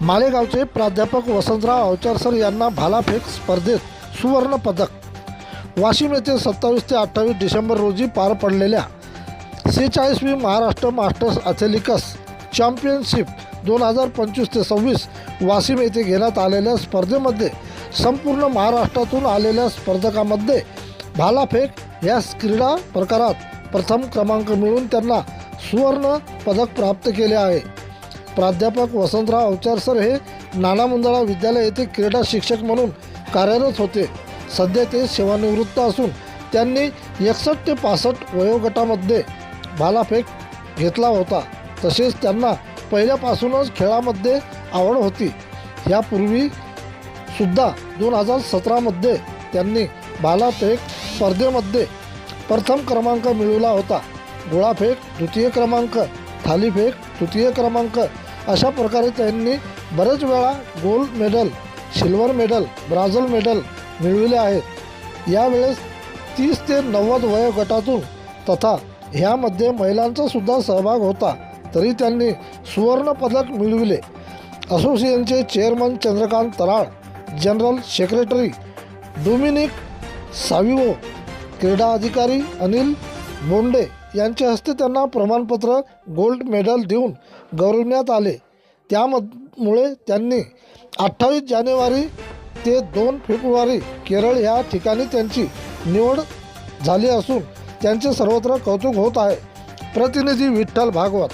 मालेगावचे प्राध्यापक वसंतराव अवचार सर यांना भालाफेक स्पर्धेत सुवर्ण पदक. वाशिम येथे सत्तावीस ते अठ्ठावीस डिसेंबर रोजी पार पडलेल्या सेहेचाळीसवी महाराष्ट्र मास्टर्स ॲथलेटिक्स चॅम्पियनशिप दोन हजार पंचवीस ते सव्वीस वाशिम येथे घेण्यात आलेल्या स्पर्धेमध्ये संपूर्ण महाराष्ट्रातून आलेल्या स्पर्धकामध्ये भालाफेक या क्रीडा प्रकारात प्रथम क्रमांक मिळवून त्यांना सुवर्ण पदक प्राप्त केले आहे. प्राध्यापक वसंतराव अवचार सर हे नाना मुंदळा विद्यालय येथे क्रीडा शिक्षक म्हणून कार्यरत होते. सध्या ते सेवानिवृत्त असून त्यांनी एकसष्ट ते पासष्ट वयोगटामध्ये भालाफेक घेतला होता. तसेच त्यांना पहिल्यापासूनच खेळामध्ये आवड होती. यापूर्वी सुद्धा दोन हजार सतरामध्ये त्यांनी भालाफेक स्पर्धेमध्ये प्रथम क्रमांक मिळवला होता. गोळाफेक द्वितीय क्रमांक थालीफेक तृतीय क्रमांक अशा प्रकारे त्यांनी बरेच वेळा gold medal silver medal bronze medal मिळविले आहेत. यावेळेस तीस ते नव्वद वयोगटातून तथा ह्यामध्ये महिलांचा सुद्धा सहभाग होता तरी त्यांनी सुवर्णपदक मिळविले. असोसिएशनचे chairman Chandrakant Taral general secretary Dominic Savio क्रीडा अधिकारी अनिल बोंडे यांच्या हस्ते त्यांना प्रमाणपत्र गोल्ड मेडल देऊन गौरवण्यात आले. त्यामुळे त्यांनी अठ्ठावीस जानेवारी ते दोन फेब्रुवारी केरळ या ठिकाणी त्यांची निवड झाली असून त्यांचे सर्वत्र कौतुक होत आहे. प्रतिनिधी विठ्ठल भागवत